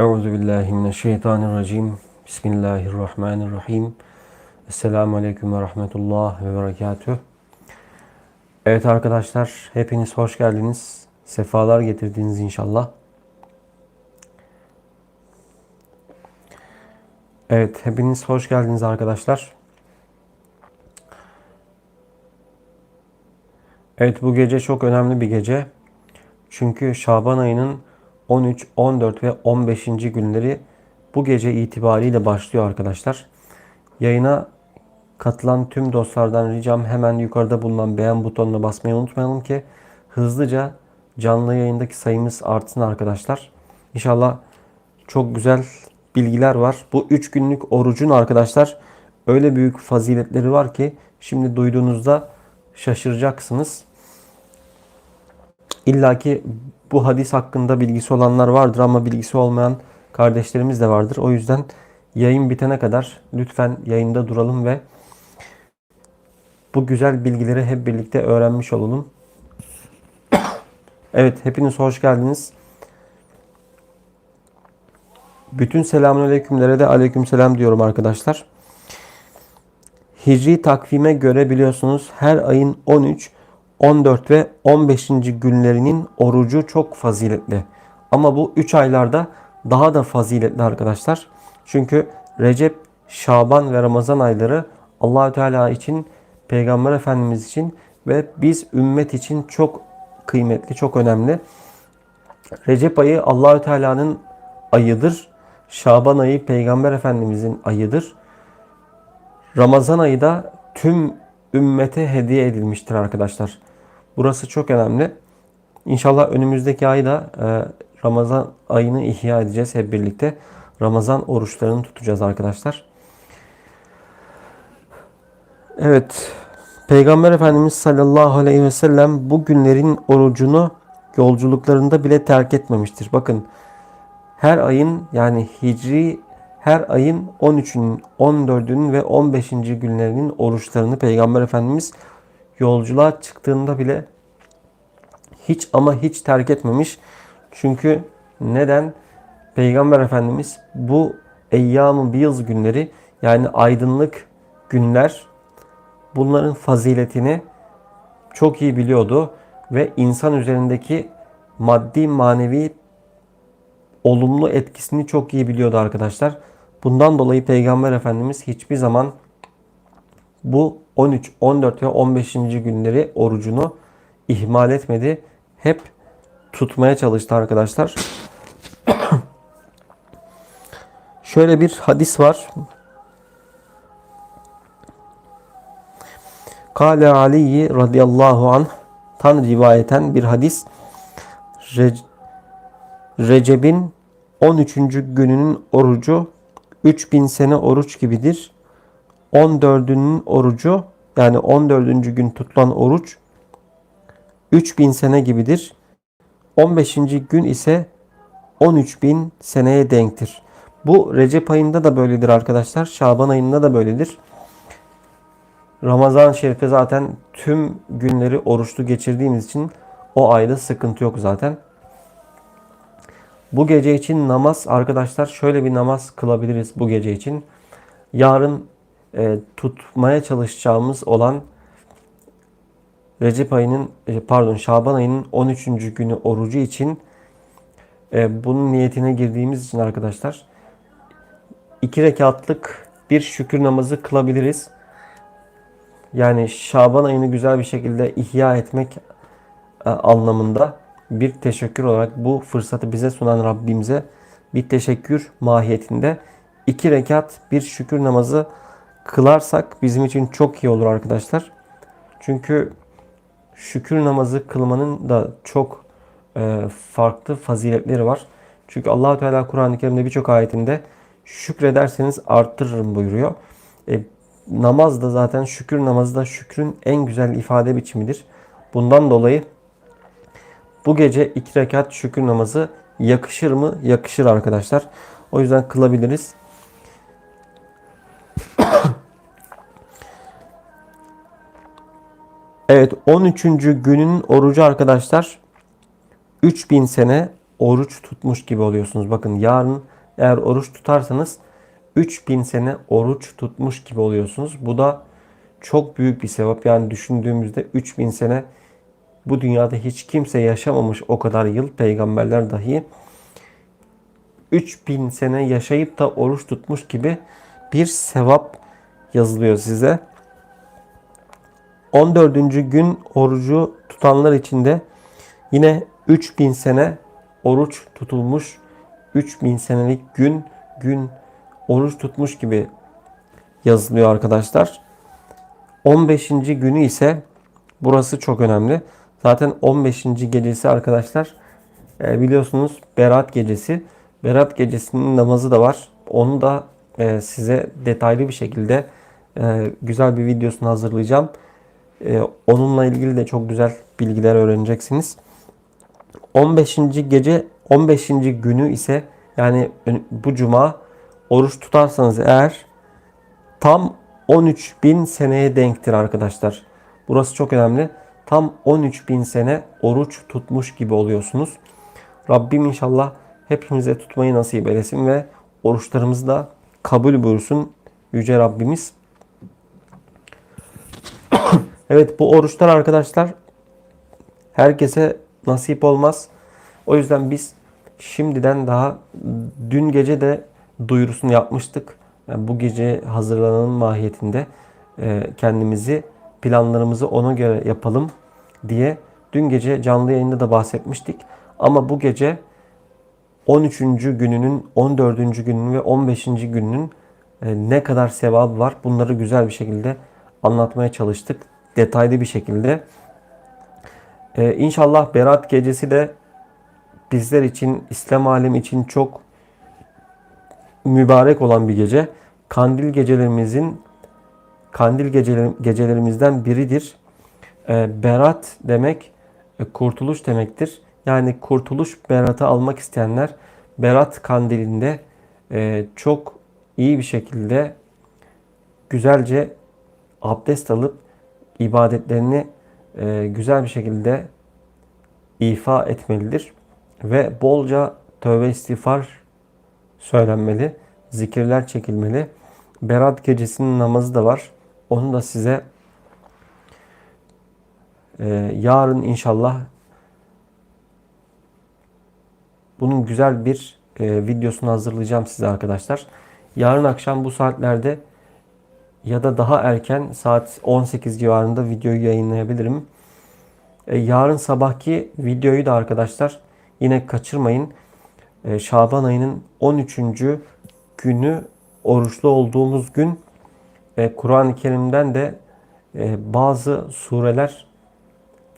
Euzu billahi mineşşeytanirracim. Bismillahirrahmanirrahim. Esselamu aleyküm ve rahmetullah ve berekatüh. Evet arkadaşlar, hepiniz hoş geldiniz. Sefalar getirdiniz inşallah. Evet, hepiniz hoş geldiniz arkadaşlar. Evet, bu gece çok önemli bir gece. Çünkü Şaban ayının 13, 14 ve 15. günleri bu gece itibariyle başlıyor arkadaşlar. Yayına katılan tüm dostlardan ricam hemen yukarıda bulunan beğen butonuna basmayı unutmayalım ki hızlıca canlı yayındaki sayımız artsın arkadaşlar. İnşallah çok güzel bilgiler var. Bu 3 günlük orucun arkadaşlar öyle büyük faziletleri var ki şimdi duyduğunuzda şaşıracaksınız. İlla ki bu hadis hakkında bilgisi olanlar vardır ama bilgisi olmayan kardeşlerimiz de vardır. O yüzden yayın bitene kadar lütfen yayında duralım ve bu güzel bilgileri hep birlikte öğrenmiş olalım. Evet, hepiniz hoş geldiniz. Bütün selamünaleykümlere de aleykümselam diyorum arkadaşlar. Hicri takvime göre biliyorsunuz her ayın 13, 14 ve 15. günlerinin orucu çok faziletli. Ama bu 3 aylarda daha da faziletli arkadaşlar. Çünkü Recep, Şaban ve Ramazan ayları Allahü Teala için, Peygamber Efendimiz için ve biz ümmet için çok kıymetli, çok önemli. Recep ayı Allahü Teala'nın ayıdır. Şaban ayı Peygamber Efendimizin ayıdır. Ramazan ayı da tüm ümmete hediye edilmiştir arkadaşlar. Burası çok önemli. İnşallah önümüzdeki ayda e, Ramazan ayını ihya edeceğiz hep birlikte. Ramazan oruçlarını tutacağız arkadaşlar. Evet. Peygamber Efendimiz sallallahu aleyhi ve sellem bu günlerin orucunu yolculuklarında bile terk etmemiştir. Bakın her ayın yani hicri her ayın 13'ünün, 14'ünün ve 15. günlerinin oruçlarını Peygamber Efendimiz yolculuğa çıktığında bile hiç ama hiç terk etmemiş. Çünkü neden? Peygamber Efendimiz bu eyyam-ı biyız günleri yani aydınlık günler bunların faziletini çok iyi biliyordu ve insan üzerindeki maddi manevi olumlu etkisini çok iyi biliyordu arkadaşlar. Bundan dolayı Peygamber Efendimiz hiçbir zaman bu 13, 14 ve 15. günleri orucunu ihmal etmedi. Hep tutmaya çalıştı arkadaşlar. Şöyle bir hadis var. Kale Ali radıyallahu anh tan rivayeten bir hadis. Re Recep'in 13. gününün orucu 3000 sene oruç gibidir. 14'ünün orucu yani 14. gün tutulan oruç 3000 sene gibidir. 15. gün ise 13.000 seneye denktir. Bu Recep ayında da böyledir arkadaşlar. Şaban ayında da böyledir. Ramazan şerife zaten tüm günleri oruçlu geçirdiğimiz için o ayda sıkıntı yok zaten. Bu gece için namaz arkadaşlar şöyle bir namaz kılabiliriz bu gece için. Yarın e, tutmaya çalışacağımız olan Recep ayının e, pardon Şaban ayının 13. günü orucu için e, bunun niyetine girdiğimiz için arkadaşlar iki rekatlık bir şükür namazı kılabiliriz. Yani Şaban ayını güzel bir şekilde ihya etmek e, anlamında bir teşekkür olarak bu fırsatı bize sunan Rabbimize bir teşekkür mahiyetinde iki rekat bir şükür namazı kılarsak bizim için çok iyi olur arkadaşlar. Çünkü şükür namazı kılmanın da çok e, farklı faziletleri var. Çünkü Allahu Teala Kur'an-ı Kerim'de birçok ayetinde şükrederseniz arttırırım buyuruyor. E, namaz da zaten şükür namazı da şükrün en güzel ifade biçimidir. Bundan dolayı bu gece iki rekat şükür namazı yakışır mı? Yakışır arkadaşlar. O yüzden kılabiliriz. Evet 13. günün orucu arkadaşlar 3000 sene oruç tutmuş gibi oluyorsunuz. Bakın yarın eğer oruç tutarsanız 3000 sene oruç tutmuş gibi oluyorsunuz. Bu da çok büyük bir sevap. Yani düşündüğümüzde 3000 sene bu dünyada hiç kimse yaşamamış o kadar yıl peygamberler dahi 3000 sene yaşayıp da oruç tutmuş gibi bir sevap yazılıyor size. 14. gün orucu tutanlar için de yine 3000 sene oruç tutulmuş 3000 senelik gün gün oruç tutmuş gibi yazılıyor arkadaşlar. 15. günü ise burası çok önemli. Zaten 15. gecesi arkadaşlar e, biliyorsunuz Berat gecesi. Berat gecesinin namazı da var. Onu da e, size detaylı bir şekilde e, güzel bir videosunu hazırlayacağım. Onunla ilgili de çok güzel bilgiler öğreneceksiniz. 15. gece 15. günü ise yani bu cuma oruç tutarsanız eğer tam 13 bin seneye denktir arkadaşlar. Burası çok önemli. Tam 13 bin sene oruç tutmuş gibi oluyorsunuz. Rabbim inşallah hepimize tutmayı nasip eylesin ve oruçlarımızı da kabul buyursun Yüce Rabbimiz. Evet bu oruçlar arkadaşlar herkese nasip olmaz. O yüzden biz şimdiden daha dün gece de duyurusunu yapmıştık. Yani bu gece hazırlanan mahiyetinde e, kendimizi planlarımızı ona göre yapalım diye dün gece canlı yayında da bahsetmiştik. Ama bu gece 13. gününün, 14. gününün ve 15. gününün e, ne kadar sevabı var bunları güzel bir şekilde anlatmaya çalıştık. Detaylı bir şekilde. Ee, inşallah Berat gecesi de bizler için, İslam alemi için çok mübarek olan bir gece. Kandil gecelerimizin kandil geceler, gecelerimizden biridir. E, berat demek e, kurtuluş demektir. Yani kurtuluş beratı almak isteyenler berat kandilinde e, çok iyi bir şekilde güzelce abdest alıp ibadetlerini e, güzel bir şekilde ifa etmelidir. Ve bolca tövbe istiğfar söylenmeli. Zikirler çekilmeli. Berat gecesinin namazı da var. Onu da size e, yarın inşallah bunun güzel bir e, videosunu hazırlayacağım size arkadaşlar. Yarın akşam bu saatlerde ya da daha erken saat 18 civarında videoyu yayınlayabilirim. E, yarın sabahki videoyu da arkadaşlar yine kaçırmayın. E, Şaban ayının 13. günü oruçlu olduğumuz gün e, Kur'an-ı Kerim'den de bazı sureler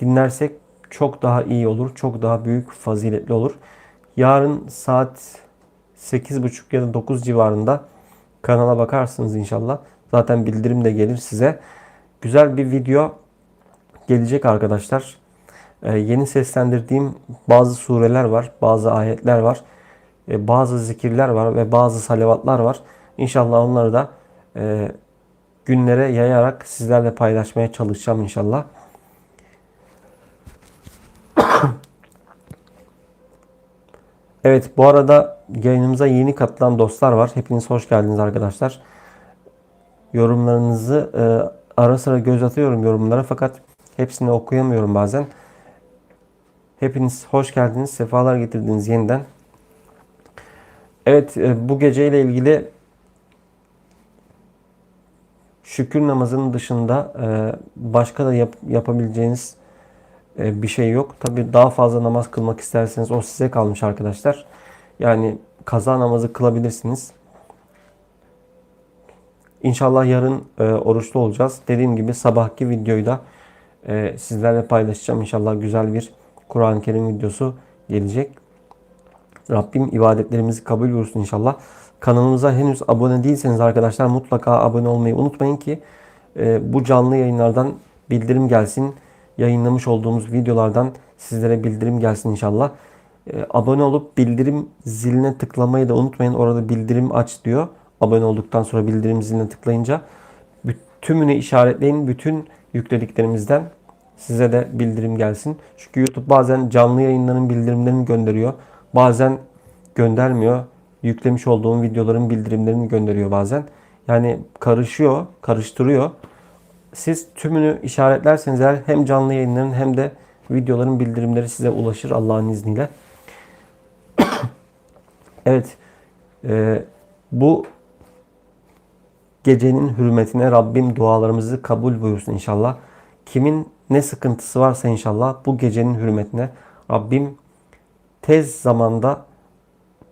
dinlersek çok daha iyi olur. Çok daha büyük faziletli olur. Yarın saat 8.30 ya da 9 civarında kanala bakarsınız inşallah. Zaten bildirim de gelir size. Güzel bir video gelecek arkadaşlar. Ee, yeni seslendirdiğim bazı sureler var, bazı ayetler var, e, bazı zikirler var ve bazı salavatlar var. İnşallah onları da e, günlere yayarak sizlerle paylaşmaya çalışacağım inşallah. evet bu arada yayınımıza yeni katılan dostlar var. Hepiniz hoş geldiniz arkadaşlar. Yorumlarınızı e, ara sıra göz atıyorum yorumlara fakat hepsini okuyamıyorum bazen. Hepiniz hoş geldiniz. Sefalar getirdiniz yeniden. Evet e, bu geceyle ilgili şükür namazının dışında e, başka da yap, yapabileceğiniz e, bir şey yok. Tabi daha fazla namaz kılmak isterseniz o size kalmış arkadaşlar. Yani kaza namazı kılabilirsiniz. İnşallah yarın e, oruçlu olacağız. Dediğim gibi sabahki videoyu da e, sizlerle paylaşacağım. İnşallah güzel bir Kur'an-ı Kerim videosu gelecek. Rabbim ibadetlerimizi kabul buyursun inşallah. Kanalımıza henüz abone değilseniz arkadaşlar mutlaka abone olmayı unutmayın ki e, bu canlı yayınlardan bildirim gelsin. Yayınlamış olduğumuz videolardan sizlere bildirim gelsin inşallah. E, abone olup bildirim ziline tıklamayı da unutmayın. Orada bildirim aç diyor. Abone olduktan sonra bildirim ziline tıklayınca tümünü işaretleyin. Bütün yüklediklerimizden size de bildirim gelsin. Çünkü YouTube bazen canlı yayınların bildirimlerini gönderiyor. bazen göndermiyor. Yüklemiş olduğum videoların bildirimlerini gönderiyor bazen. Yani karışıyor, karıştırıyor. Siz tümünü işaretlerseniz eğer hem canlı yayınların hem de videoların bildirimleri size ulaşır Allah'ın izniyle. evet. e, bu gecenin hürmetine Rabbim dualarımızı kabul buyursun inşallah. Kimin ne sıkıntısı varsa inşallah bu gecenin hürmetine Rabbim tez zamanda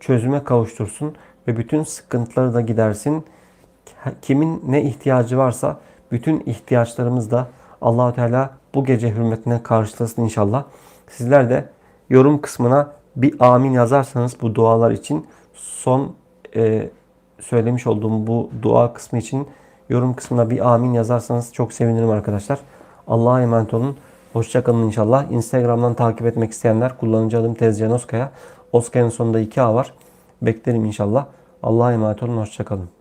çözüme kavuştursun ve bütün sıkıntıları da gidersin. Kimin ne ihtiyacı varsa bütün ihtiyaçlarımız da Allahu Teala bu gece hürmetine karşılasın inşallah. Sizler de yorum kısmına bir amin yazarsanız bu dualar için son e, söylemiş olduğum bu dua kısmı için yorum kısmına bir amin yazarsanız çok sevinirim arkadaşlar. Allah'a emanet olun. Hoşçakalın inşallah. Instagram'dan takip etmek isteyenler kullanıcı adım Tezcan Oskaya. Oskaya'nın sonunda 2 A var. Beklerim inşallah. Allah'a emanet olun. Hoşçakalın.